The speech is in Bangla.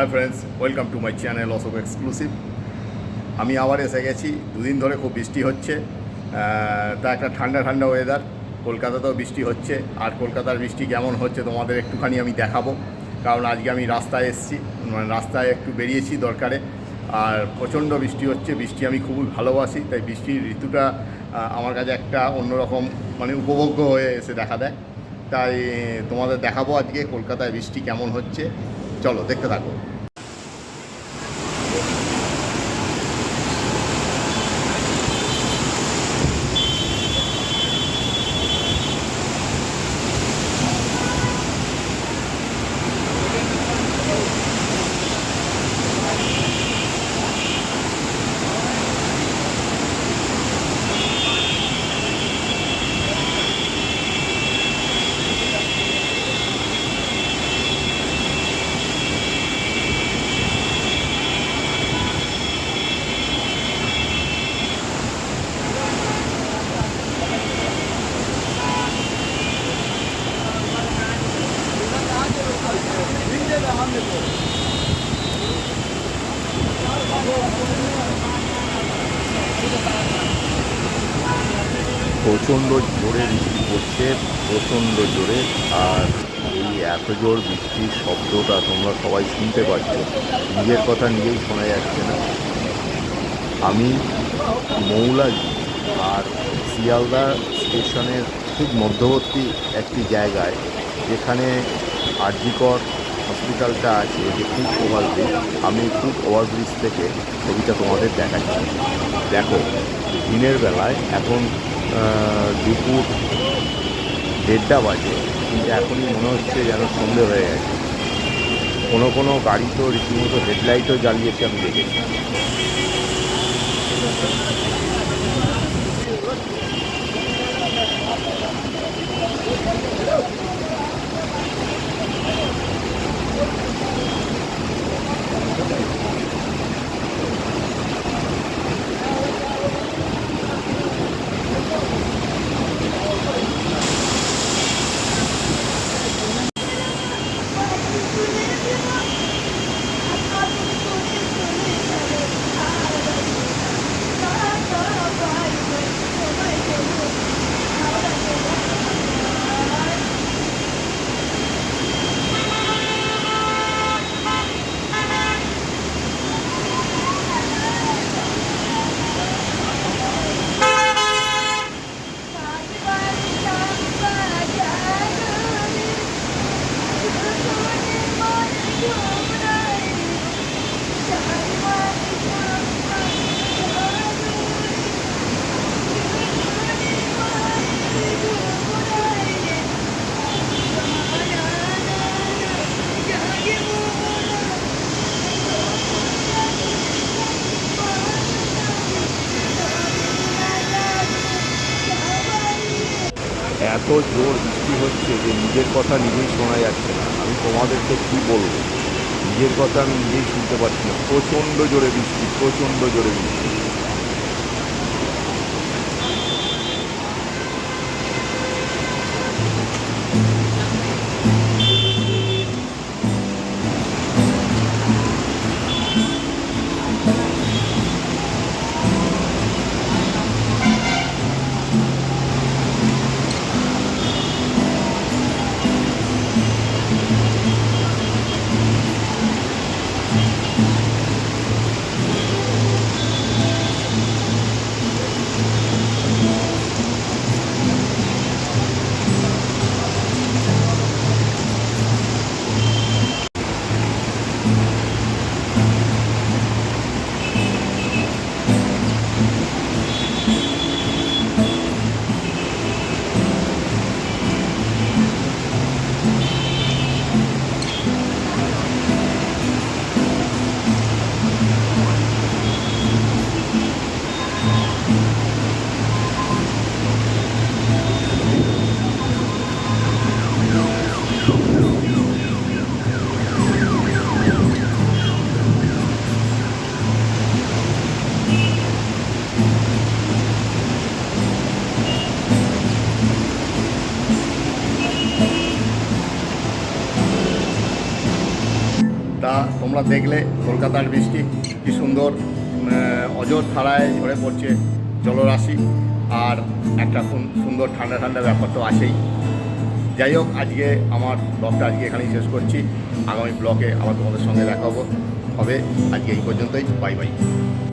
Hi friends welcome to my channel Ashok exclusive আমি আবার এসে গেছি, দুদিন ধরে খুব বৃষ্টি হচ্ছে তা একটা ঠান্ডা ঠান্ডা ওয়েদার কলকাতাতেও বৃষ্টি হচ্ছে, আর কলকাতার বৃষ্টি কেমন হচ্ছে তোমাদের একটুখানি আমি দেখাবো, কারণ আজকে আমি রাস্তায় এসেছি মানে রাস্তায় একটু বেরিয়েছি দরকারে, আর প্রচণ্ড বৃষ্টি হচ্ছে, বৃষ্টি আমি খুবই ভালোবাসি, তাই বৃষ্টির ঋতুটা আমার কাছে একটা অন্যরকম মানে উপভোগ্য হয়ে এসে দেখা দেয়। তাই তোমাদের দেখাবো আজকে কলকাতায় বৃষ্টি কেমন হচ্ছে চলো দেখতে থাকো। প্রচণ্ড জোরে বৃষ্টি পড়ছে, প্রচণ্ড জোরে। আর এই এত জোর বৃষ্টির শব্দটা তোমরা সবাই শুনতে পাচ্ছ। নিজের কথা নিজেই শোনা যাচ্ছে না। আমি মৌলাজি আর শিয়ালদা স্টেশনের খুব মধ্যবর্তী একটি জায়গায়, যেখানে আরজিকর হসপিটালটা আছে যে ফুড ওভারব্রিজ আমি ফুড ওভারব্রিজ থেকে ছবিটা তোমাদের দেখাচ্ছি। দেখো, দিনের বেলায় এখন দুপুর দেড়টা বাজে। কিন্তু এখনই মনে হচ্ছে যেন সন্ধে হয়ে গেছে। কোনো কোনো গাড়ি তো রীতিমতো হেডলাইটও জ্বালিয়েছে, আমি দেখেছি। এত জোর বৃষ্টি হচ্ছে যে নিজের কথা নিজেই শোনা যাচ্ছে না। আমি তোমাদেরকে কী বলব? নিজের কথা আমি নিজেই শুনতে পাচ্ছি না। প্রচণ্ড জোরে বৃষ্টি, প্রচণ্ড জোরে বৃষ্টি। তোমরা দেখলে, কলকাতার বৃষ্টি কি সুন্দর অজর ধারায় ঝরে পড়ছে জলরাশি। আর একটা সুন- সুন্দর ঠান্ডা ঠান্ডা ব্যাপার তো আসেই যাই হোক, আজকে আমার ব্লগটা আজকে এখানেই শেষ করছি। আগামী ব্লগে আবার তোমাদের সঙ্গে দেখা হবে। আজকে এই পর্যন্তই। Bye bye.